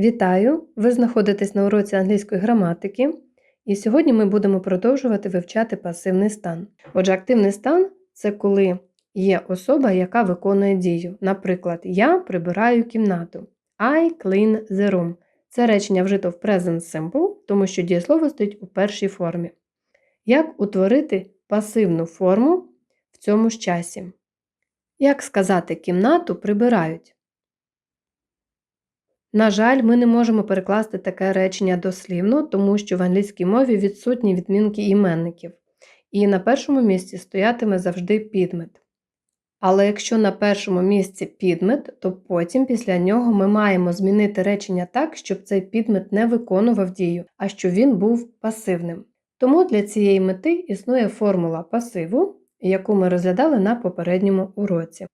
Вітаю! Ви знаходитесь на уроці англійської граматики, і сьогодні ми будемо продовжувати вивчати пасивний стан. Отже, активний стан це коли є особа, яка виконує дію. Наприклад, я прибираю кімнату. I clean the room. Це речення вжито в present simple, тому що дієслово стоїть у першій формі. Як утворити пасивну форму в цьому ж часі? Як сказати, кімнату прибирають? На жаль, ми не можемо перекласти таке речення дослівно, тому що в англійській мові відсутні відмінки іменників, і на першому місці стоятиме завжди підмет. Але якщо на першому місці підмет, то потім після нього ми маємо змінити речення так, щоб цей підмет не виконував дію, а щоб він був пасивним. Тому для цієї мети існує формула пасиву, яку ми розглядали на попередньому уроці.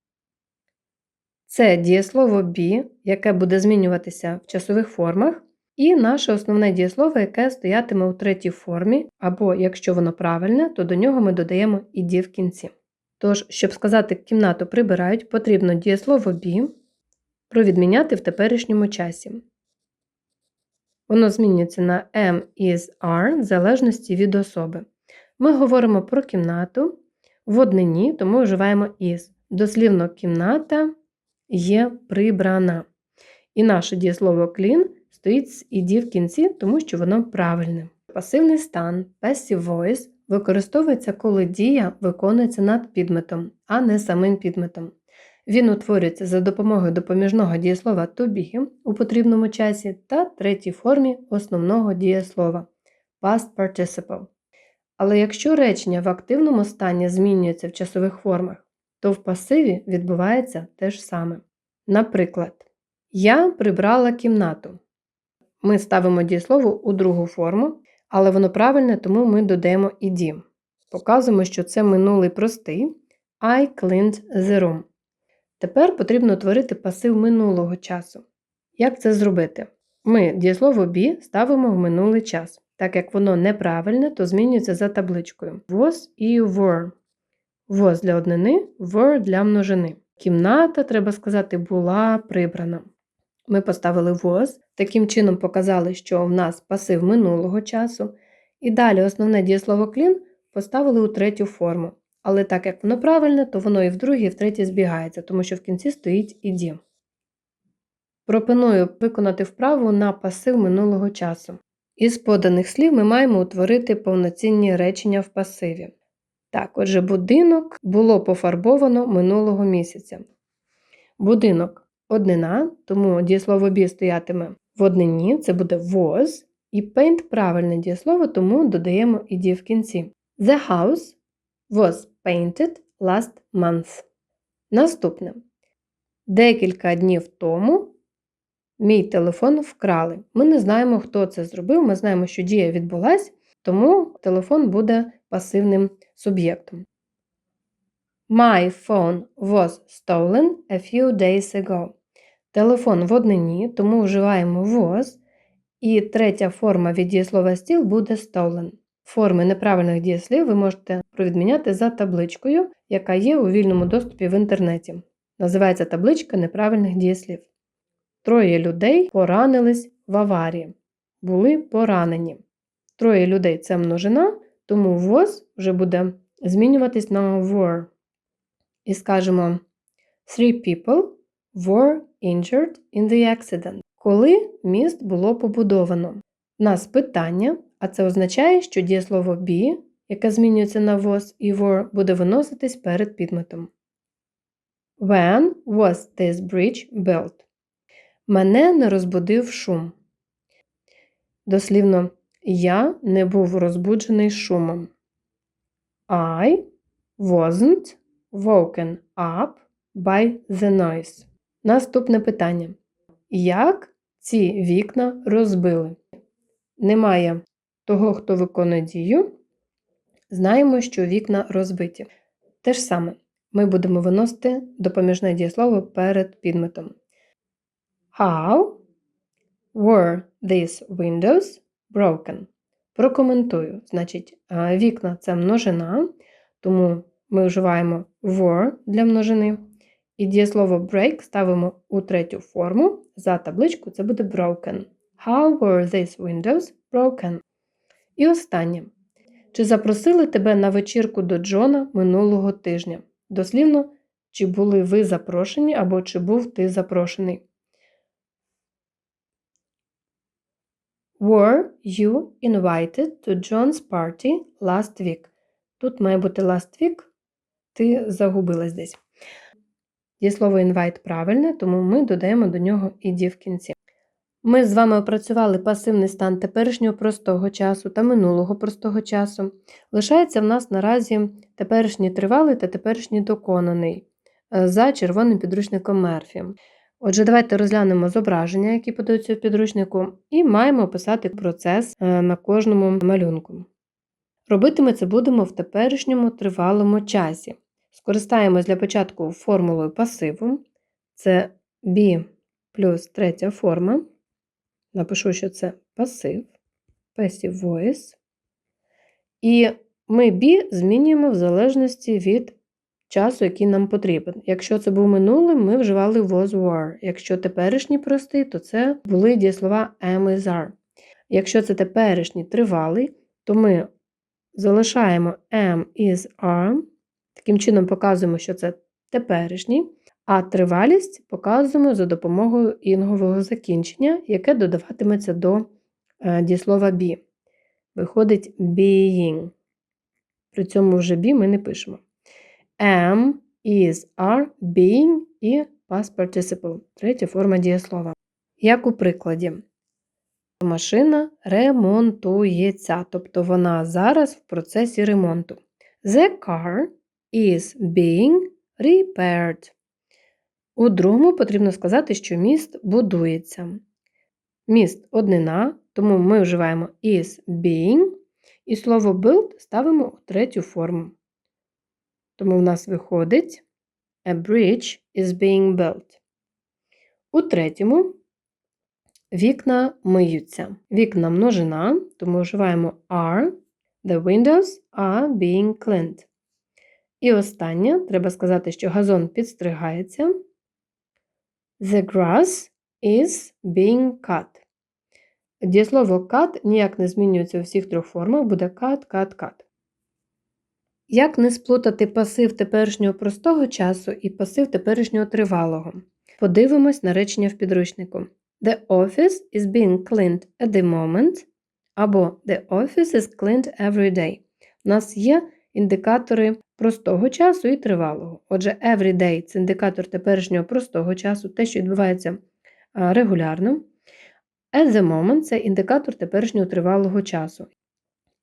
Це дієслово be, яке буде змінюватися в часових формах, і наше основне дієслово, яке стоятиме у третій формі, або якщо воно правильне, то до нього ми додаємо іді в кінці. Тож, щоб сказати кімнату прибирають, потрібно дієслово be провідміняти в теперішньому часі. Воно змінюється на am, is, are в залежності від особи. Ми говоримо про кімнату в однині, тому вживаємо is. Дослівно кімната є прибрана. І наше дієслово clean стоїть з іді в кінці, тому що воно правильне. Пасивний стан passive voice використовується, коли дія виконується над підметом, а не самим підметом. Він утворюється за допомогою допоміжного дієслова to be у потрібному часі та третій формі основного дієслова past participle. Але якщо речення в активному стані змінюється в часових формах, то в пасиві відбувається те ж саме. Наприклад, я прибрала кімнату. Ми ставимо дієслово у другу форму, але воно правильне, тому ми додаємо іді. Показуємо, що це минулий простий I cleaned the room. Тепер потрібно утворити пасив минулого часу. Як це зробити? Ми дієслово be ставимо в минулий час. Так як воно неправильне, то змінюється за табличкою was і were. Was для однини, were для множини. Кімната, треба сказати, була прибрана. Ми поставили was, таким чином показали, що в нас пасив минулого часу. І далі основне дієслово clean поставили у третю форму. Але так як воно правильне, то воно і в другій, і в третій збігається, тому що в кінці стоїть іді. Пропоную виконати вправу на пасив минулого часу. Із поданих слів ми маємо утворити повноцінні речення в пасиві. Так, отже, будинок було пофарбовано минулого місяця. Будинок однина, тому дієслово be стоятиме в однині, це буде was, і paint правильне дієслово, тому додаємо іді в кінці. The house was painted last month. Наступне. Декілька днів тому мій телефон вкрали. Ми не знаємо, хто це зробив. Ми знаємо, що дія відбулась, тому телефон буде пасивним суб'єктом. My phone was stolen a few days ago. Телефон в однині, тому вживаємо was. І третя форма від дієслова стіл буде stolen. Форми неправильних дієслів ви можете провідміняти за табличкою, яка є у вільному доступі в інтернеті. Називається табличка неправильних дієслів. Троє людей поранились в аварії. Були поранені. Троє людей це множина, тому was вже буде змінюватись на were. І скажемо: Three people were injured in the accident. Коли міст було побудовано. У нас питання, а це означає, що дієслово be, яке змінюється на was і were, буде виноситись перед підметом. When was this bridge built? Мене не розбудив шум. Дослівно, я не був розбуджений шумом. I wasn't woken up by the noise. Наступне питання. Як ці вікна розбили? Немає того, хто виконує дію. Знаємо, що вікна розбиті. Те ж саме, ми будемо виносити допоміжне дієслово перед підметом. How were these windows broken? Прокоментую. Значить, вікна це множина, тому ми вживаємо were для множини. І дієслово break ставимо у третю форму. За табличку це буде broken. How were these windows broken? І останнє. Чи запросили тебе на вечірку до Джона минулого тижня? Дослівно, чи були ви запрошені або чи був ти запрошений? Were you invited to John's party last week? Тут має бути last week. Ти загубилась десь. Дієслово invite правильне, тому ми додаємо до нього іді в кінці. Ми з вами опрацювали пасивний стан теперішнього простого часу та минулого простого часу. Лишається в нас наразі теперішній тривалий та теперішній доконаний е, за червоним підручником Мерфі. Отже, давайте розглянемо зображення, які подаються в підручнику, і маємо описати процес е, на кожному малюнку. Робити ми це будемо в теперішньому тривалому часі. Скористаємось для початку формулою пасиву. Це be плюс третя форма. Напишу, що це пасив, passive voice. І ми be змінюємо в залежності від часу, який нам потрібен. Якщо це був минулий, ми вживали was were. Якщо теперішній простий, то це були дієслова am is are. Якщо це теперішній тривалий, то ми залишаємо am is are. Таким чином показуємо, що це теперішній, а тривалість показуємо за допомогою інгового закінчення, яке додаватиметься до е, дієслова be. Виходить being. При цьому вже be ми не пишемо. Am, is, are, being і past participle. Третя форма дієслова. Як у прикладі. Машина ремонтується, тобто вона зараз в процесі ремонту. The car is being repaired. У другому потрібно сказати, що міст будується. Міст однина, тому ми вживаємо is being, і слово build ставимо у третю форму. Тому в нас виходить A bridge is being built. У третьому вікна миються. Вікна множина, тому вживаємо are. The windows are being cleaned. І останнє треба сказати, що газон підстригається. The grass is being cut. Дієслово cut ніяк не змінюється у всіх трьох формах, буде cut, cut, cut. Як не сплутати пасив теперішнього простого часу і пасив теперішнього тривалого? Подивимось на речення в підручнику. The office is being cleaned at the moment. Або The office is cleaned every day. У нас є індикатори простого часу і тривалого. Отже, every day – це індикатор теперішнього простого часу, те, що відбувається регулярно. At the moment це індикатор теперішнього тривалого часу.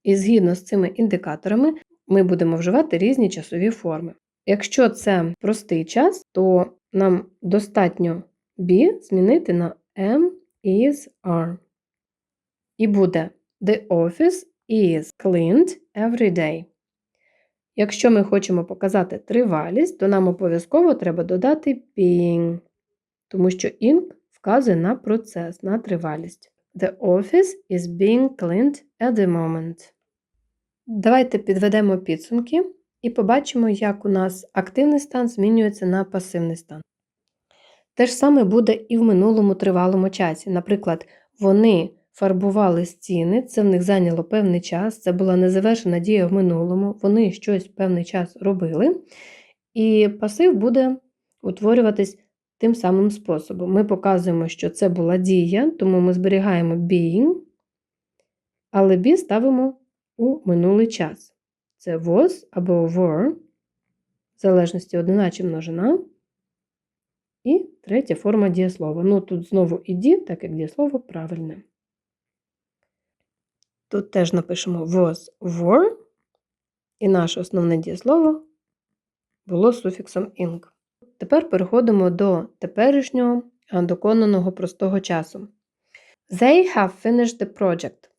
І згідно з цими індикаторами ми будемо вживати різні часові форми. Якщо це простий час, то нам достатньо be змінити на am, is, are. І буде The office is cleaned every day. Якщо ми хочемо показати тривалість, то нам обов'язково треба додати being, тому що ing вказує на процес, на тривалість. The office is being cleaned at the moment. Давайте підведемо підсумки і побачимо, як у нас активний стан змінюється на пасивний стан. Те ж саме буде і в минулому тривалому часі. Наприклад, вони фарбували стіни, це в них зайняло певний час, це була незавершена дія в минулому, вони щось певний час робили, і пасив буде утворюватись тим самим способом. Ми показуємо, що це була дія, тому ми зберігаємо being, але be ставимо у минулий час. Це was або were, в залежності однина чи множина. І третя форма дієслова. Ну, тут знову іді, так як дієслово правильне. Тут теж напишемо was were, і наше основне дієслово було суфіксом ing. Тепер переходимо до теперішнього доконаного простого часу. They have finished the project.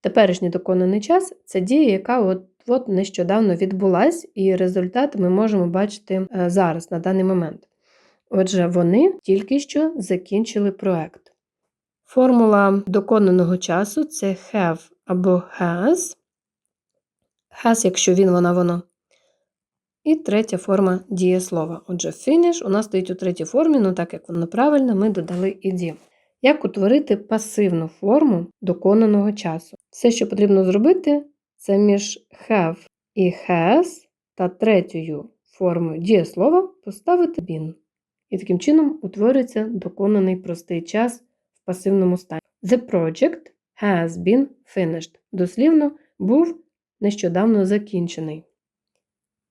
Теперішній доконаний час це дія, яка от, от нещодавно відбулась, і результат ми можемо бачити е, зараз, на даний момент. Отже, вони тільки що закінчили проект. Формула доконаного часу це have або has. Has, якщо він, вона, воно. І третя форма дієслова. Отже, finish у нас стоїть у третій формі, ну так як воно правильно, ми додали ed. Як утворити пасивну форму доконаного часу? Все, що потрібно зробити, це між have і has та третьою формою дієслова поставити been. І таким чином утворюється доконаний простий час в пасивному стані. The project has been finished. Дослівно був нещодавно закінчений.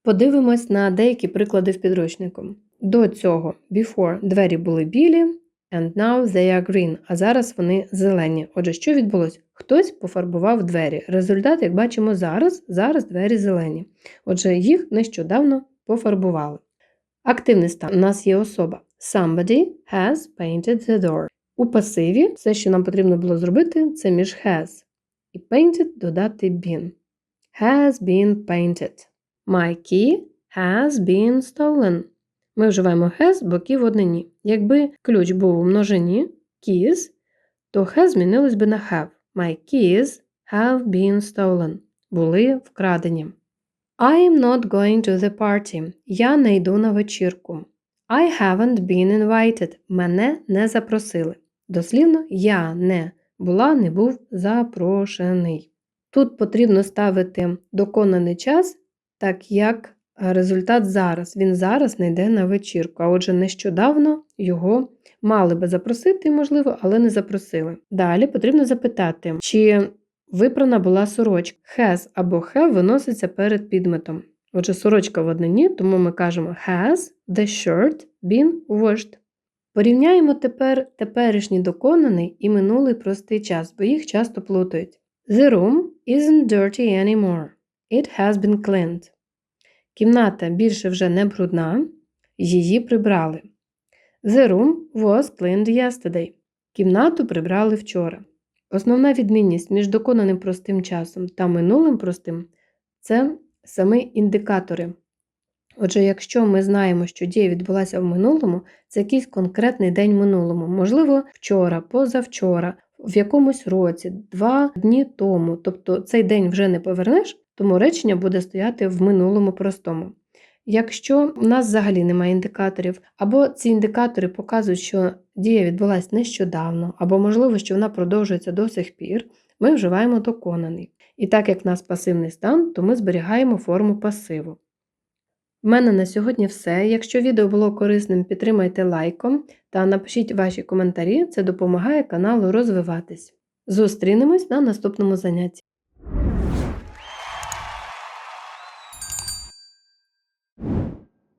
Подивимось на деякі приклади в підручнику. До цього before двері були білі, and now they are green, а зараз вони зелені. Отже, що відбулося? Хтось пофарбував двері. Результат, як бачимо зараз, зараз двері зелені. Отже, їх нещодавно пофарбували. Активний стан. У нас є особа. Somebody has painted the door. У пасиві все, що нам потрібно було зробити, це між has і painted додати been. Has been painted. My key has been stolen. Ми вживаємо has, бо key в однині. Якби ключ був у множині keys, то has змінилось би на have. My keys have been stolen. Були вкрадені. I am not going to the party. Я не йду на вечірку. I haven't been invited. Мене не запросили. Дослівно, я не була, не був запрошений. Тут потрібно ставити доконаний час, так як результат зараз. Він зараз не йде на вечірку, а отже, нещодавно його мали би запросити, можливо, але не запросили. Далі потрібно запитати, чи випрана була сорочка. Has або have виноситься перед підметом. Отже, сорочка в однині, тому ми кажемо has the shirt been washed. Порівняємо тепер теперішній доконаний і минулий простий час, бо їх часто плутають. The room isn't dirty anymore. It has been cleaned. Кімната більше вже не брудна, її прибрали. The room was cleaned yesterday. Кімнату прибрали вчора. Основна відмінність між доконаним простим часом та минулим простим це саме індикатори. Отже, якщо ми знаємо, що дія відбулася в минулому, це якийсь конкретний день минулому, можливо, вчора, позавчора, в якомусь році, два дні тому. Тобто цей день вже не повернеш, тому речення буде стояти в минулому простому. Якщо в нас взагалі немає індикаторів, або ці індикатори показують, що дія відбулася нещодавно, або можливо, що вона продовжується до сих пір, ми вживаємо доконаний. І так як в нас пасивний стан, то ми зберігаємо форму пасиву. В мене на сьогодні все. Якщо відео було корисним, підтримайте лайком та напишіть ваші коментарі, це допомагає каналу розвиватись. Зустрінемось на наступному занятті.